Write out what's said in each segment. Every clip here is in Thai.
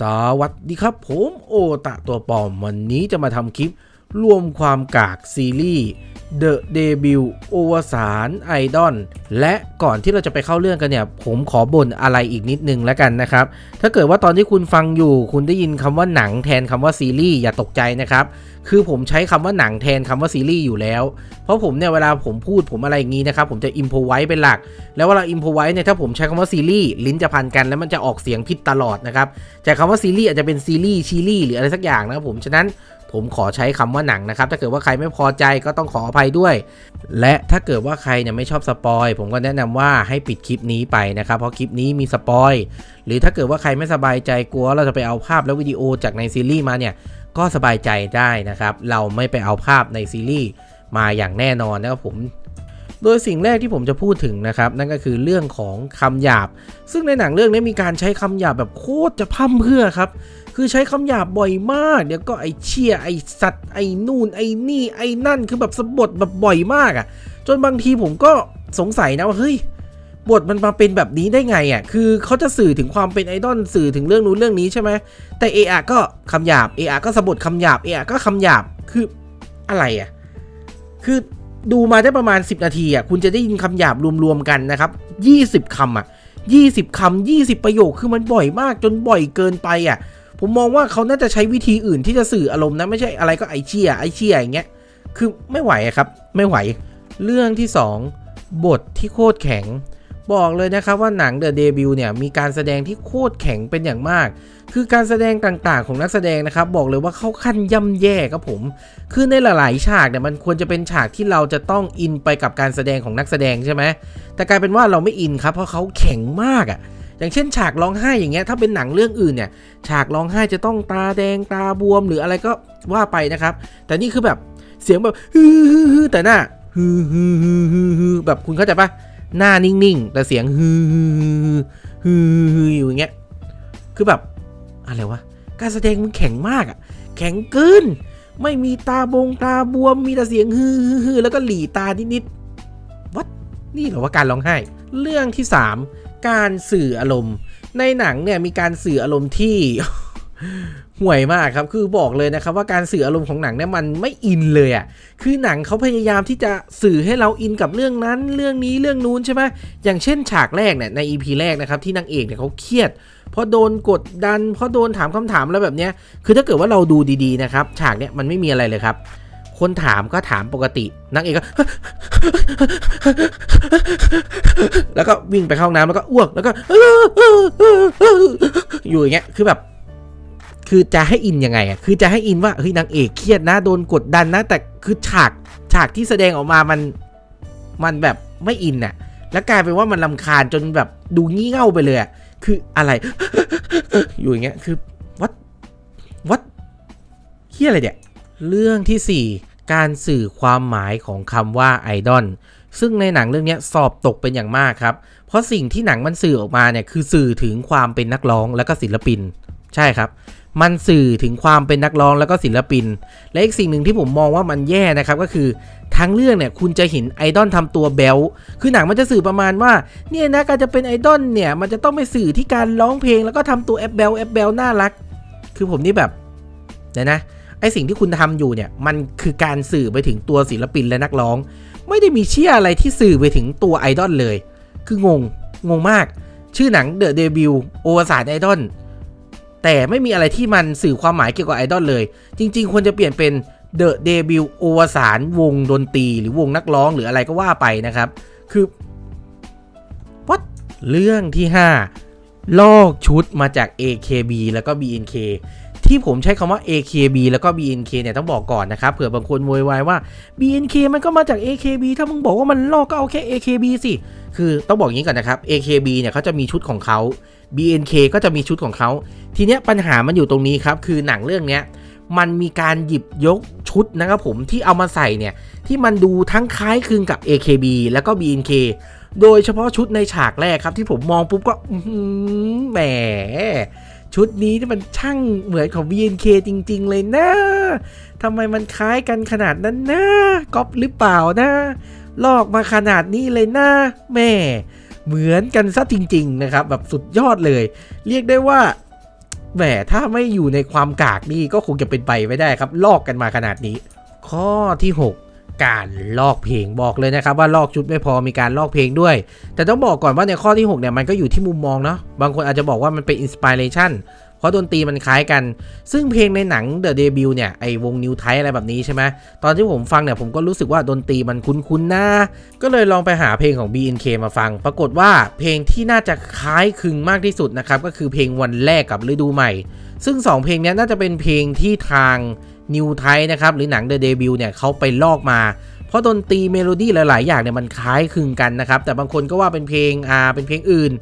สวัสดีครับผมโอตะตัวปลอมวันนี้จะมาทำคลิป รวมความกากซีรีส์ The Debut โอวสารไอดอลและก่อนที่เราจะไปเข้าเรื่องกันเนี่ย ผมขอบ่นอะไรอีกนิดนึงแล้วกันนะครับ ถ้าเกิดว่าตอนที่คุณฟังอยู่ คุณได้ยินคำว่าหนังแทนคำว่าซีรีส์อย่าตกใจนะครับ คือผมใช้คำว่าหนังแทนคำว่าซีรีส์อยู่แล้ว เพราะผมเนี่ยเวลาผมพูดผมอะไรอย่างนี้นะครับ ผมจะอิมพไว้เป็นหลัก แล้วเวลาอิมพไว้เนี่ยถ้าผมใช้คำว่าซีรีส์ลิ้นจะพันกันแล้วมันจะออกเสียงผิดตลอดนะครับจากคำว่าซีรีส์อาจจะเป็นซีรีส์ชีรีส์หรืออะไรสักอย่างนะครับผมฉะนั้น ผมขอใช้คำว่าหนังนะครับ ถ้าเกิดว่าใครไม่พอใจก็ต้องขออภัยด้วย และถ้าเกิดว่าใครเนี่ยไม่ชอบสปอยผมก็แนะนำว่าให้ปิดคลิปนี้ไปนะครับ เพราะคลิปนี้มีสปอยหรือถ้าเกิดว่าใครไม่สบายใจกลัว เราจะไปเอาภาพและวิดีโอจากในซีรีส์มาเนี่ยก็สบายใจได้นะครับ เราไม่ไปเอาภาพในซีรีส์มาอย่างแน่นอนนะครับผม โดยสิ่งแรกที่ผมจะพูดถึงนะครับนั่นก็คือเรื่องของคำหยาบ ซึ่งในหนังเรื่องนี้มีการใช้คำหยาบแบบโคตรจะพร่ำเพื่อครับ คือใช้คำหยาบบ่อยมาก เดี๋ยวก็ไอเชี่ยไอสัตว์ไอนู่นไอนี่ไอนั่นคือแบบสะบดแบบบ่อยมากอะ่ะ จนบางทีผมก็สงสัยนะว่าเฮ้ยบทมันมาเป็นแบบนี้ได้ไงอะ่ะ คือเขาจะสื่อถึงความเป็นไอดอลสื่อถึงเรื่องนู้นเรื่องนี้ใช่ไหม แต่เออะก็คำหยาบเออะก็สะบดคำหยาบเออะก็คำหยาบ คืออะไรอะ่ะ คือ ดูมาได้ประมาณ 10 นาทีอะคุณจะได้ยินคำหยาบรวมๆกันนะครับ20คำอะ20คำ20 ประโยคคือมันบ่อยมากจนบ่อยเกินไปอะ ผมมองว่าเขาน่าจะใช้วิธีอื่นที่จะสื่ออารมณ์นะ ไม่ใช่อะไรก็ไอเชียไอเชียอย่างเงี้ยคือไม่ไหวครับ ไม่ไหว เรื่องที่ 2 บทที่โคตรแข็ง บอกเลยนะครับว่าหนัง The Debut เนี่ยมีการแสดงที่โคตรแข็งเป็นอย่างมาก คือการแสดงต่างๆของนักแสดงนะครับบอกเลยว่าเข้าขั้นย่ำแย่ครับผม คือในหลายๆ ฉากเนี่ยมันควรจะเป็นฉากที่เราจะต้องอินไปกับการแสดงของนักแสดงใช่ไหมแต่กลายเป็นว่าเราไม่อินครับเพราะเขาแข็งมากอะอย่างเช่นฉากร้องไห้อย่างเงี้ยถ้าเป็นหนังเรื่องอื่นเนี่ยฉากร้องไห้จะต้องตาแดงตาบวมหรืออะไรก็ว่าไปนะครับ แต่นี่คือแบบเสียงแบบฮือแต่หน้าฮือฮือฮือฮือแบบคุณเข้าใจปะ หน้านิ่งๆ แต่เสียงฮือฮือฮืออยู่อย่างเงี้ย คือแบบ อะไรวะ การแสดงมันแข็งมากอะแข็งเกิน ไม่มีตาบงตาบวม มีแต่เสียงฮือฮือแล้วก็หลีตานิดๆวัดนี่เหรอว่าการร้องไห้ เรื่องที่ 3 การสื่ออารมณ์ ในหนังเนี่ยมีการสื่ออารมณ์ที่ ห่วยมากครับ คือบอกเลยนะครับว่าการสื่ออารมณ์ของหนังเนี่ยมันไม่อินเลยอะ่ะ คือหนังเขาพยายามที่จะสื่อให้เราอินกับเรื่องนั้น เรื่องนี้เรื่องนู้นใช่ไหมอย่างเช่นฉากแรกเนี่ยใน EP แรกนะครับที่นางเอกเนี่ยเขาเครียดเพราะโดนกดดัน เพราะโดนถามคำถามแล้วแบบเนี้ย คือถ้าเกิดว่าเราดูดีๆนะครับ ฉากเนี้ยมันไม่มีอะไรเลยครับ คนถามก็ถามปกตินางเอกก็ แล้วก็วิ่งไปเข้าห้องน้ำแล้วก็อ้วกแล้วก็อยู่อย่างเงี้ย คือแบบ คือจะให้อินยังไงอะคือจะให้อินว่าเฮ้ยนางเอกเครียดนะโดนกดดันนะ แต่คือฉากฉากที่แสดงออกมามันมันแบบไม่อินอะ แล้วกลายเป็นว่ามันลำคาญจนแบบดูงี่เง่าไปเลยอะคืออะไรอยู่อย่างเงี้ยคือวัดวัดเฮียอะไรเนี่ยเรื่องทีสี่4 การสื่อความหมายของคำว่าไอดอลซึ่งในหนังเรื่องนี้สอบตกเป็นอย่างมากครับ เพราะสิ่งที่หนังมันสื่อออกมาเนี่ยคือสื่อถึงความเป็นนักร้องและก็ศิลปิน ใช่ครับ มันสื่อถึงความเป็นนักร้องแล้วก็ศิลปิน และอีกสิ่งหนึ่งที่ผมมองว่ามันแย่นะครับก็คือทั้งเรื่องเนี่ยคุณจะเห็นไอดอลทำตัวแบลคือหนังมันจะสื่อประมาณว่าเนี่ยนะการจะเป็นไอดอลเนี่ยมันจะต้องไปสื่อที่การร้องเพลงแล้วก็ทำตัวแอปเบลแอปเบลน่ารัก คือผมนี่แบบเดี๋ยวนะไอสิ่งที่คุณทำอยู่เนี่ยมันคือการสื่อไปถึงตัวศิลปินและนักร้อง ไม่ได้มีเชื่ออะไรที่สื่อไปถึงตัวไอดอลเลย คืองงงงมาก ชื่อหนัง The Debut โอวสานไอดอล แต่ไม่มีอะไรที่มันสื่อความหมายเกี่ยวกับไอดอลเลย จริง ๆ ควรจะเปลี่ยนเป็น The Debut โอวสานวงดนตรีหรือวงนักร้องหรืออะไรก็ว่าไปนะครับ คือ what เรื่องที่ 5 ลอกชุดมาจาก AKB แล้วก็ BNK ที่ผมใช้คำว่า AKB แล้วก็ BNK เนี่ยต้องบอกก่อนนะครับเผื่อบางคนโวยวายว่า BNK มันก็มาจาก AKB ถ้ามึงบอกว่ามันลอกก็เอาแค่ AKB สิคือต้องบอกอย่างนี้ก่อนนะครับ AKB เนี่ยเขาจะมีชุดของเขา BNK ก็จะมีชุดของเขา ทีเนี้ยปัญหามันอยู่ตรงนี้ครับ คือหนังเรื่องเนี้ยมันมีการหยิบยกชุดนะครับผมที่เอามาใส่เนี่ย ที่มันดูทั้งคล้ายคลึงกับ AKB แล้วก็ BNK โดยเฉพาะชุดในฉากแรกครับที่ผมมองปุ๊บก็แหม ชุดนี้ที่มันช่างเหมือนของ BNK จริง ๆ เลยนะทำไมมันคล้ายกันขนาดนั้นนะก๊อปหรือเปล่านะ ลอกมาขนาดนี้เลยนะแม่เหมือนกันซะจริง ๆ นะครับ แบบสุดยอดเลย เรียกได้ว่าแหมถ้าไม่อยู่ในความกากนี่ก็คงจะเป็นไปไม่ได้ครับ ลอกกันมาขนาดนี้ ข้อที่ 6 การลอกเพลงบอกเลยนะครับว่าลอกชุดไม่พอมีการลอกเพลงด้วย แต่ต้องบอกก่อนว่าในข้อที่6เนี่ยมันก็อยู่ที่มุมมองเนาะบางคนอาจจะบอกว่ามันเป็นอินสปิเรชันเพราะดนตรีมันคล้ายกัน ซึ่งเพลงในหนัง The Debut เนี่ย ไอวงนิวไทอะไรแบบนี้ใช่ไหม ตอนที่ผมฟังเนี่ย ผมก็รู้สึกว่าดนตรีมันคุ้นๆนะ ก็เลยลองไปหาเพลงของ BNK มาฟัง ปรากฏว่าเพลงที่น่าจะคล้ายคลึงมากที่สุดนะครับ ก็คือเพลงวันแรกกับฤดูใหม่ ซึ่ง 2 เพลงนี้น่าจะเป็นเพลงที่ทาง นิวไทนะครับหรือหนัง The Debut เนี่ยเขาไปลอกมา เพราะดนตรีเมโลดี้หลาย ๆ อย่างเนี่ยมันคล้ายคลึงกันนะครับแต่บางคนก็ว่าเป็นเพลงอ่าเป็นเพลงอื่น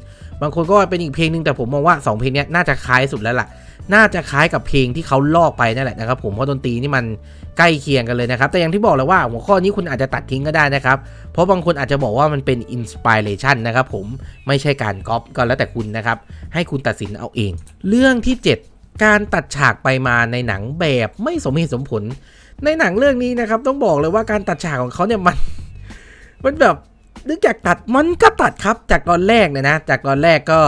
บางคนก็ว่าเป็นอีกเพลงหนึ่งแต่ผมมองว่า 2 เพลงนี้น่าจะคล้ายสุดแล้วล่ะน่าจะคล้ายกับเพลงที่เขาลอกไปนั่นแหละนะครับผมเพราะดนตรีนี่มันใกล้เคียงกันเลยนะครับแต่อย่างที่บอกแล้วว่าหัวข้อนี้คุณอาจจะตัดทิ้งก็ได้นะครับเพราะบางคนอาจจะบอกว่ามันเป็นอินสปิเรชันนะครับผมไม่ใช่การก๊อปก็แล้วแต่คุณนะครับให้คุณตัดสินเอาเอง เรื่องที่ 7 การตัดฉากไปมาในหนังแบบไม่สมเหตุสมผล ในหนังเรื่องนี้นะครับต้องบอกเลยว่าการตัดฉากของเขาเนี่ยมัน มันแบบนึกอยากตัดมันก็ตัดครับ จากตอนแรกเนี่ยนะ จากตอนแรกก็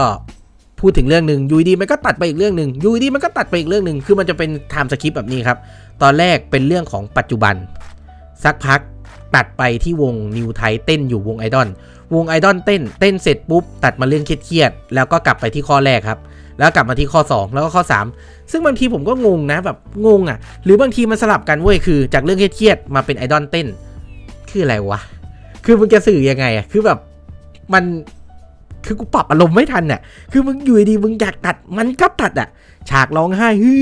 พูดถึงเรื่องหนึ่งยูดีมันก็ตัดไปอีกเรื่องหนึ่งยูดีมันก็ตัดไปอีกเรื่องหนึ่งคือมันจะเป็นไทม์สคริปต์แบบนี้ครับ ตอนแรกเป็นเรื่องของปัจจุบัน สักพักตัดไปที่วงนิวไทเต้นอยู่วงไอดอลวงไอดอลเต้น เต้นเสร็จปุ๊บตัดมาเรื่องเครียดๆแล้วก็กลับไปที่ข้อแรกครับ แล้วกลับมาที่ข้อ 2 แล้วก็ข้อ 3 ซึ่งบางทีผมก็งงนะแบบงงอะ หรือบางทีมันสลับกันเว้ยคือ จากเรื่องเครียดมาเป็นไอดอลเต้น คืออะไรวะ คือมึงจะสื่อยังไงอะคือแบบมันคือกูปรับอารมณ์ไม่ทันเนี่ยคือมึงอยู่ดีมึงอยากตัดมันก็ตัดอะ ฉากร้องไห้ฮื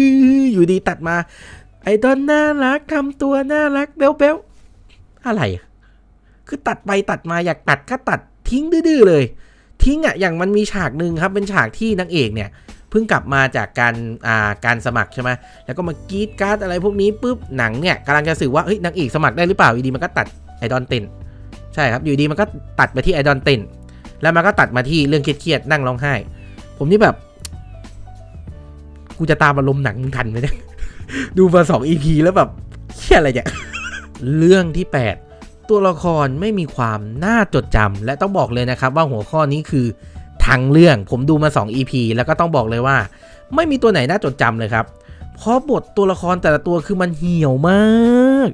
ออยู่ดีตัดมา ไอดอลน่ารักทำตัวน่ารักเบลเบลอะไรอะคือตัดไปตัดมาอยากตัดก็ตัดทิ้งดื้อเลย ทิ้งอะอย่างมันมีฉากหนึ่งครับเป็นฉากที่นางเอกเนี่ยเพิ่งกลับมาจากการอ่าการสมัครใช่ไหมแล้วก็มากรีดการ์ดอะไรพวกนี้ปุ๊บหนังเนี่ยกำลังจะสื่อว่าเฮ้ยนางเอกสมัครได้หรือเปล่าอยู่ดีมันก็ตัดไอดอลเตนใช่ครับอยู่ดีมันก็ตัดไปที่ไอดอลเตนแล้วมันก็ตัดมาที่เรื่องเครียดๆนั่งร้องไห้ ผมนี่แบบกูจะตามอารมณ์หนังมึงทันไหมเนี่ยดูมาสองอีพีแล้วแบบเชี่ยอะไรเนี่ยเรื่องที่ 8 ตัวละครไม่มีความน่าจดจำและต้องบอกเลยนะครับว่าหัวข้อนี้คือทั้งเรื่องผมดูมา 2 EP แล้วก็ต้องบอกเลยว่า ไม่มีตัวไหนน่าจดจำเลยครับ เพราะบทตัวละครแต่ละตัวคือมันเหี่ยวมาก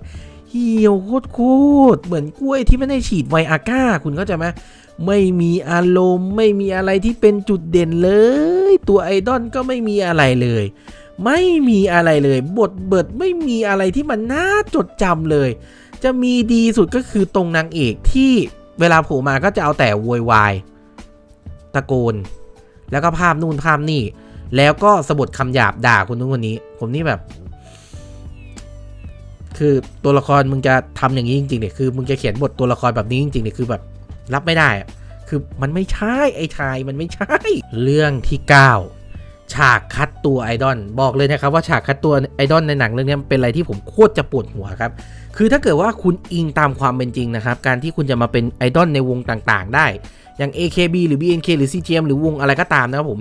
เหี่ยวโคตรๆเหมือนกล้วยที่ไม่ได้ฉีดไวอาก้าคุณเข้าใจไหมไม่มีอารมณ์ไม่มีอะไรที่เป็นจุดเด่นเลย ตัวไอดอลก็ไม่มีอะไรเลย ไม่มีอะไรเลย บทเบิดไม่มีอะไรที่มันน่าจดจำเลย จะมีดีสุดก็คือตรงนางเอกที่เวลาโผล่มาก็จะเอาแต่โวยวายตะโกน แล้วก็ภาพนู่นภาพนี่ แล้วก็สะบดคำหยาบด่าคนนู้นคนนี้ ผมนี่แบบ คือตัวละครมึงจะทำอย่างนี้จริงๆเนี่ยคือมึงจะเขียนบทตัวละครแบบนี้จริงๆเนี่ยคือแบบรับไม่ได้อะคือมันไม่ใช่ไอ้ชายมันไม่ใช่ เรื่องที่9 ฉากคัดตัวไอดอลบอกเลยนะครับว่าฉากคัดตัวไอดอลในหนังเรื่องนี้เป็นอะไรที่ผมโคตรจะปวดหัวครับ คือถ้าเกิดว่าคุณอิงตามความเป็นจริงนะครับ การที่คุณจะมาเป็นไอดอลในวงต่างๆ ได้ อย่าง AKB หรือ BNK หรือ CGM หรือวงอะไรก็ตามนะครับผม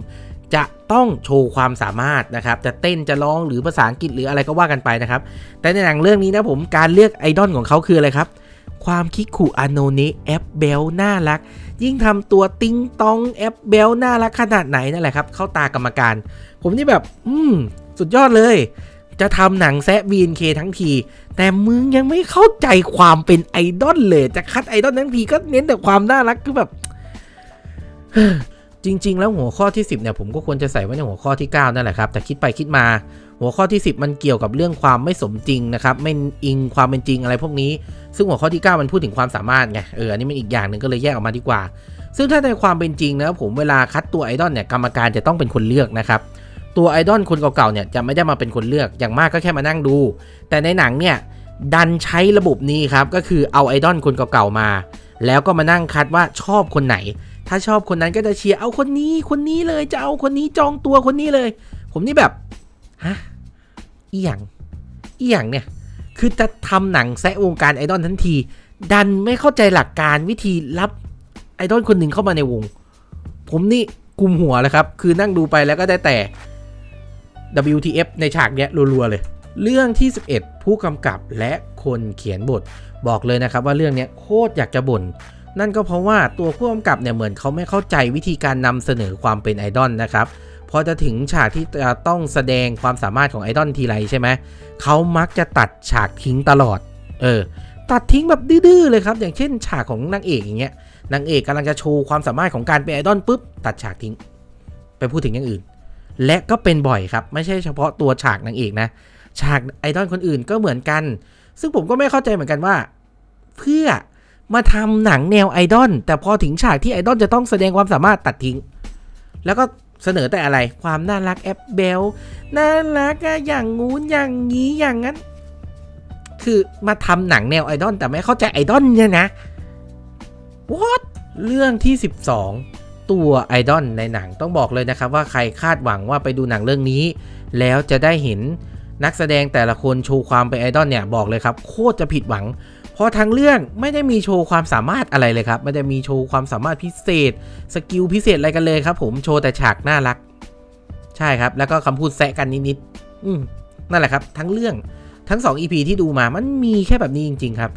จะต้องโชว์ความสามารถนะครับ จะเต้นจะร้องหรือภาษาอังกฤษหรืออะไรก็ว่ากันไปนะครับ แต่ในหนังเรื่องนี้นะผมการเลือกไอดอลของเขาคืออะไรครับ ความคิกขู่อโนเนะแอปเบลน่ารัก ยิ่งทำตัวติ้งตองแอปเบลน่ารักขนาดไหนนั่นแหละครับ เข้าตากรรมการ ผมนี่แบบ อืม สุดยอดเลย จะทำหนังแซะ BNK ทั้งที แต่มึงยังไม่เข้าใจความเป็นไอดอลเลย จะคัดไอดอลทั้งทีก็เน้นแต่ความน่ารักคือแบบ จริง ๆ แล้วหัวข้อที่ 10เนี่ยผมก็ควรจะใส่ไว้ในหัวข้อที่ 9 นั่นแหละครับ แต่คิดไปคิดมา หัวข้อที่ 10 มันเกี่ยวกับเรื่องความไม่สมจริงนะครับไม่อิงความเป็นจริงอะไรพวกนี้ ซึ่งหัวข้อที่ 9 มันพูดถึงความสามารถไงเอออันนี้มันอีกอย่างหนึ่งก็เลยแยกออกมาดีกว่า ซึ่งถ้าในความเป็นจริงนะผมเวลาคัดตัวไอดอลเนี่ยกรรมการจะต้องเป็นคนเลือกนะครับตัวไอดอลคนเก่าๆเนี่ยจะไม่ได้มาเป็นคนเลือกอย่างมากก็แค่มานั่งดู แต่ในหนังเนี่ยดันใช้ระบบนี้ครับก็คือเอาไอดอลคนเก่าๆมา แล้วก็มานั่งคัดว่าชอบคนไหน ถ้าชอบคนนั้นก็จะเชียร์เอาคนนี้คนนี้เลยจะเอาคนนี้จองตัวคนนี้เลย ผมนี่แบบฮะอีหยังอีหยังเนี่ยคือจะทำหนังแซะวงการไอดอลทันที ดันไม่เข้าใจหลักการวิธีรับไอดอลคนหนึ่งเข้ามาในวง ผมนี่กุมหัวแล้วครับ คือนั่งดูไปแล้วก็ได้แต่ WTF ในฉากเนี้ยรัวๆเลย เรื่องที่ 11 ผู้กำกับและคนเขียนบท บอกเลยนะครับว่าเรื่องเนี้ยโคตรอยากจะบ่น นั่นก็เพราะว่าตัวผู้กำกับเนี่ยเหมือนเขาไม่เข้าใจวิธีการนำเสนอความเป็นไอดอลนะครับพอจะถึงฉากที่จะต้องแสดงความสามารถของไอดอลทีไรใช่ไหมเขามักจะตัดฉากทิ้งตลอด เออ ตัดทิ้งแบบดื้อๆเลยครับ อย่างเช่น ฉากของนางเอกอย่างเงี้ย นางเอกกำลังจะโชว์ความสามารถของการเป็นไอดอลปุ๊บ ตัดฉากทิ้ง ไปพูดถึงอย่างอื่น และก็เป็นบ่อยครับ ไม่ใช่เฉพาะตัวฉากนางเอกนะ ฉากไอดอลคนอื่นก็เหมือนกัน ซึ่งผมก็ไม่เข้าใจเหมือนกันว่า เพื่อ มาทำหนังแนวไอดอลแต่พอถึงฉากที่ไอดอลจะต้องแสดงความสามารถตัดทิ้ง แล้วก็เสนอแต่อะไรความน่ารักแอปเบลน่ารักอะอย่างงู้นอย่างงี้อย่างนั้น คือมาทำหนังแนวไอดอลแต่ไม่เข้าใจไอดอลเนี่ยนะ what เรื่องที่ 12 ตัวไอดอลในหนังต้องบอกเลยนะครับ ว่าใครคาดหวังว่าไปดูหนังเรื่องนี้ แล้วจะได้เห็นนักแสดงแต่ละคนโชว์ความเป็นไอดอลเนี่ยบอกเลยครับ โคตรจะผิดหวัง เพราะทั้งเรื่องไม่ได้มีโชว์ความสามารถอะไรเลยครับไม่ได้มีโชว์ความสามารถพิเศษ สกิลพิเศษอะไรกันเลยครับ ผมโชว์แต่ฉากน่ารัก ใช่ครับ แล้วก็คำพูดแซะกันนิดๆอืมนั่นแหละครับ ทั้งเรื่องทั้ง 2 EP ที่ดูมามันมีแค่แบบนี้จริง ๆ ครับ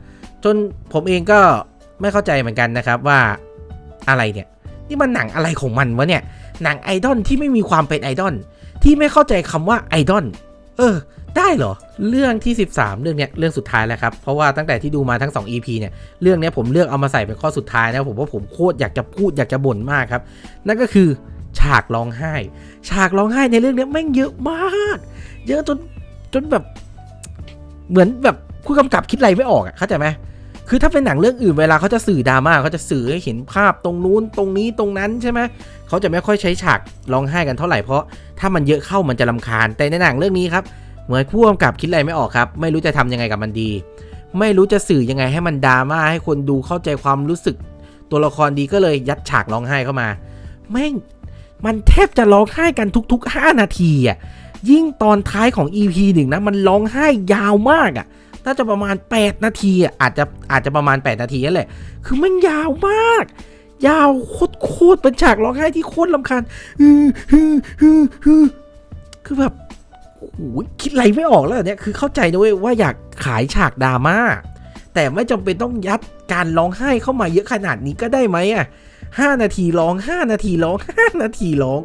จนผมเองก็ไม่เข้าใจเหมือนกันนะครับว่าอะไรเนี่ยนี่มันหนังอะไรของมันวะเนี่ย หนังไอดอลที่ไม่มีความเป็นไอดอลที่ไม่เข้าใจคำว่าไอดอลเออ ได้เหรอ เรื่องที่ 13 เรื่องเนี้ยเรื่องสุดท้ายแล้วครับ เพราะว่าตั้งแต่ที่ดูมาทั้ง 2 EP เนี่ยเรื่องเนี้ยผมเลือกเอามาใส่เป็นข้อสุดท้ายนะผมว่าผมโคตรอยากจะพูดอยากจะบ่นมากครับ นั่นก็คือฉากร้องไห้ ฉากร้องไห้ในเรื่องเนี้ยแม่งเยอะมาก เยอะจนจนแบบเหมือนแบบผู้กำกับคิดอะไรไม่ออกอะเข้าใจไหมคือถ้าเป็นหนังเรื่องอื่นเวลาเขาจะสื่อดราม่าเขาจะสื่อให้เห็นภาพตรงนู้นตรงนี้ตรงนั้นใช่ไหมเขาจะไม่ค่อยใช้ฉากร้องไห้กันเท่าไหร่เพราะถ้ามันเยอะเข้ามันจะลำคาญแต่ในหนังเรื่องนี้ครับ เหมือนผู้กำกับคิดอะไรไม่ออกครับ ไม่รู้จะทำยังไงกับมันดี ไม่รู้จะสื่อยังไงให้มันดราม่าให้คนดูเข้าใจความรู้สึก ตัวละครดีก็เลยยัดฉากร้องไห้เข้ามาแม่งมันแทบจะร้องไห้กันทุก ๆ 5 นาทีอะยิ่งตอนท้ายของ EP หนึ่งนะมันร้องไห้ยาวมากอะน่าจะประมาณ 8 นาทีอะอาจจะอาจจะประมาณ 8 นาทีนั่นแหละคือมันยาวมาก ยาวโคตรโคตรเป็นฉากร้องไห้ที่โคตรลำคาญฮือฮือฮือฮือคือแบบ โอ้โหคิดอะไรไม่ออกแล้วเนี่ยคือเข้าใจนะเว้ยว่าอยากขายฉากดราม่าแต่ไม่จำเป็นต้องยัดการร้องไห้เข้ามาเยอะขนาดนี้ก็ได้ไหมอะห้านาทีร้องห้านาทีร้องห้านาทีร้อง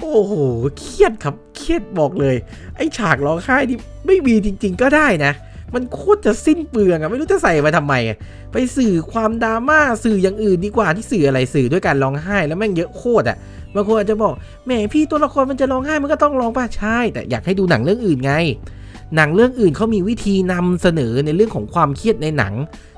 โอ้โหเครียดครับเครียดบอกเลย ไอ้ฉากร้องไห้ที่ไม่มีจริง ๆ ก็ได้นะ มันโคตรจะสิ้นเปลืองอะไม่รู้จะใส่มาทำไมอะไปสื่อความดราม่าสื่ออย่างอื่นดีกว่าที่สื่ออะไรสื่อด้วยการร้องไห้แล้วแม่งเยอะโคตรอะ บางคนอาจจะบอกแหมพี่ตัวละครมันจะร้องไห้มันก็ต้องร้องป่ะใช่ แต่อยากให้ดูหนังเรื่องอื่นไง หนังเรื่องอื่นเขามีวิธีนำเสนอในเรื่องของความเครียดในหนัง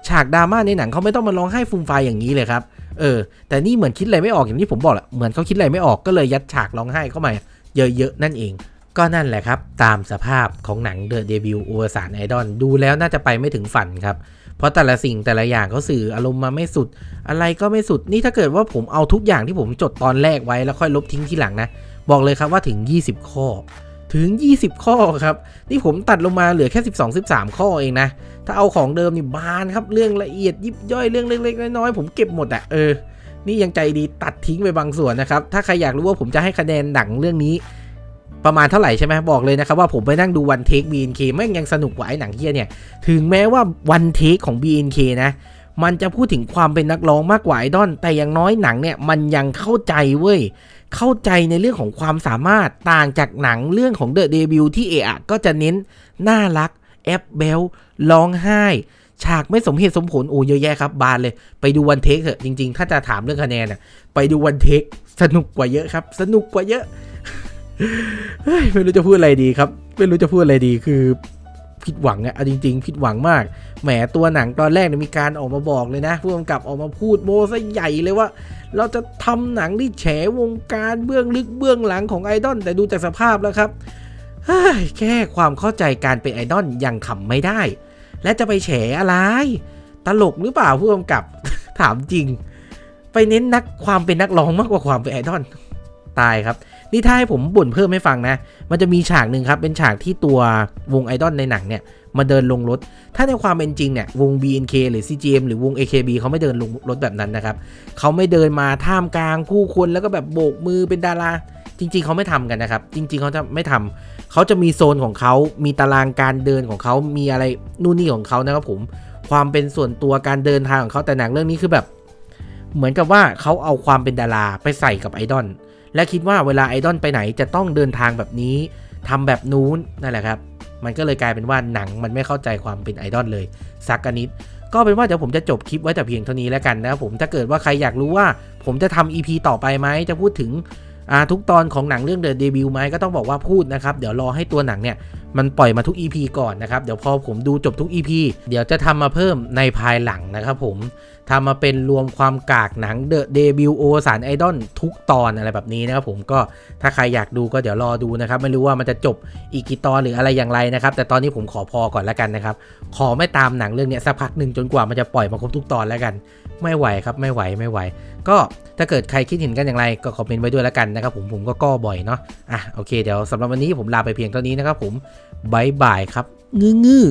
ฉากดราม่าในหนังเขาไม่ต้องมาร้องไห้ฟูมไฟอย่างนี้เลยครับเออ แต่นี่เหมือนคิดอะไรไม่ออกอย่างที่ผมบอกแหละเหมือนเขาคิดอะไรไม่ออกก็เลยยัดฉากร้องไห้เข้ามาเยอะๆนั่นเองก็นั่นแหละครับ ตามสภาพของหนังเดอะเดบิวต์อวสานไอดอลดูแล้วน่าจะไปไม่ถึงฝันครับ เพราะแต่ละสิ่งแต่ละอย่างเขาสื่ออารมณ์มาไม่สุด อะไรก็ไม่สุดนี่ถ้าเกิดว่าผมเอาทุกอย่างที่ผมจดตอนแรกไว้แล้วค่อยลบทิ้งทีหลังนะ บอกเลยครับว่าถึง 20 ข้อถึง 20 ข้อครับ นี่ผมตัดลงมาเหลือแค่ 12 13 ข้อเองนะ ถ้าเอาของเดิมนี่บานครับ เรื่องละเอียดยิบย่อยเรื่องเล็กๆน้อยๆผมเก็บหมดอะเออ นี่ยังใจดีตัดทิ้งไปบางส่วนนะครับ ถ้าใครอยากรู้ว่าผมจะให้คะแนนหนังเรื่องนี้ ประมาณเท่าไหร่ใช่ไหมบอกเลยนะครับว่าผมไปนั่งดูวันเทค BNK แม่งยังสนุกกว่าไอ้หนังเฮียเนี่ย ถึงแม้ว่าวันเทคของ BNK นะมันจะพูดถึงความเป็นนักร้องมากกว่าไอดอลแต่อย่างน้อยหนังเนี่ยมันยังเข้าใจเว้ย เข้าใจในเรื่องของความสามารถต่างจากหนังเรื่องของเดอะเดบิวที่เอะอะก็จะเน้นน่ารัก แอปเบลร้องไห้ ฉากไม่สมเหตุสมผลโอ้เยอะแยะครับ บานเลย ไปดูวันเทคเถอะจริง ๆ ถ้าจะถามเรื่องคะแนนน่ะไปดูวันเทคสนุกกว่าเยอะครับ สนุกกว่าเยอะ เฮ้ยไม่รู้จะพูดอะไรดีครับ ไม่รู้จะพูดอะไรดีคือผิดหวังอะเอาจริง ๆ ผิดหวังมาก แหมตัวหนังตอนแรกเนี่ยมีการออกมาบอกเลยนะผู้กำกับออกมาพูดโมซะใหญ่เลยว่า เราจะทำหนังที่แฉวงการเบื้องลึกเบื้องหลังของไอดอลแต่ดูจากสภาพแล้วครับแค่ความเข้าใจการเป็นไอดอลยังขำไม่ได้ และจะไปแฉอะไร ตลกหรือเปล่าผู้กำกับถามจริง ไปเน้นนักความเป็นนักร้องมากกว่าความเป็นไอดอลตายครับ นี่ถ้าให้ผมบ่นเพิ่มให้ฟังนะ มันจะมีฉากหนึ่งครับ เป็นฉากที่ตัววงไอดอลในหนังเนี่ย มาเดินลงรถ ถ้าในความเป็นจริงเนี่ย วง BNK หรือ CGM หรือวง AKB เขาไม่เดินลงรถแบบนั้นนะครับ เขาไม่เดินมาท่ามกลางผู้คนแล้วก็แบบโบกมือเป็นดารา จริง ๆ เขาไม่ทำกันนะครับ จริง ๆ เขาจะไม่ทำเขาจะมีโซนของเขา มีตารางการเดินของเขา มีอะไรนู่นนี่ของเขานะครับผม ความเป็นส่วนตัวการเดินทางของเขา แต่หนังเรื่องนี้คือแบบ เหมือนกับว่าเขาเอาความเป็นดาราไปใส่กับไอดอล และคิดว่าเวลาไอดอลไปไหนจะต้องเดินทางแบบนี้ทำแบบนู้นนั่นแหละครับ มันก็เลยกลายเป็นว่าหนังมันไม่เข้าใจความเป็นไอดอลเลยสักนิดก็เป็นว่าเดี๋ยวผมจะจบคลิปไว้แต่เพียงเท่านี้แล้วกันนะครับผมถ้าเกิดว่าใครอยากรู้ว่า ผมจะทำ EP ต่อไปไหมจะพูดถึง ทุกตอนของหนังเรื่อง The Debut ไหมก็ต้องบอกว่าพูดนะครับ เดี๋ยวรอให้ตัวหนังเนี่ยมันปล่อยมาทุก EP ก่อนนะครับ เดี๋ยวพอผมดูจบทุก EP เดี๋ยวจะทำมาเพิ่มในภายหลังนะครับผมทำมาเป็นรวมความกากหนัง The Debut โอสารไอดอลทุกตอนอะไรแบบนี้นะครับผมก็ถ้าใครอยากดูก็เดี๋ยวรอดูนะครับ ไม่รู้ว่ามันจะจบอีกกี่ตอนหรืออะไรอย่างไรนะครับ แต่ตอนนี้ผมขอพอก่อนแล้วกันนะครับ ขอไม่ตามหนังเรื่องเนี้ยสักพักหนึ่งจนกว่ามันจะปล่อยมาครบทุกตอนแล้วกัน ไม่ไหวครับไม่ไหวไม่ไหว ก็ ถ้าเกิดใครคิดเห็นกันอย่างไรก็คอมเมนต์ไว้ด้วยแล้วกันนะครับผมผมก็ก้อบ่อยเนาะอะโอเคเดี๋ยวสำหรับวันนี้ผมลาไปเพียงเท่านี้นะครับผมบายบายครับงื้อ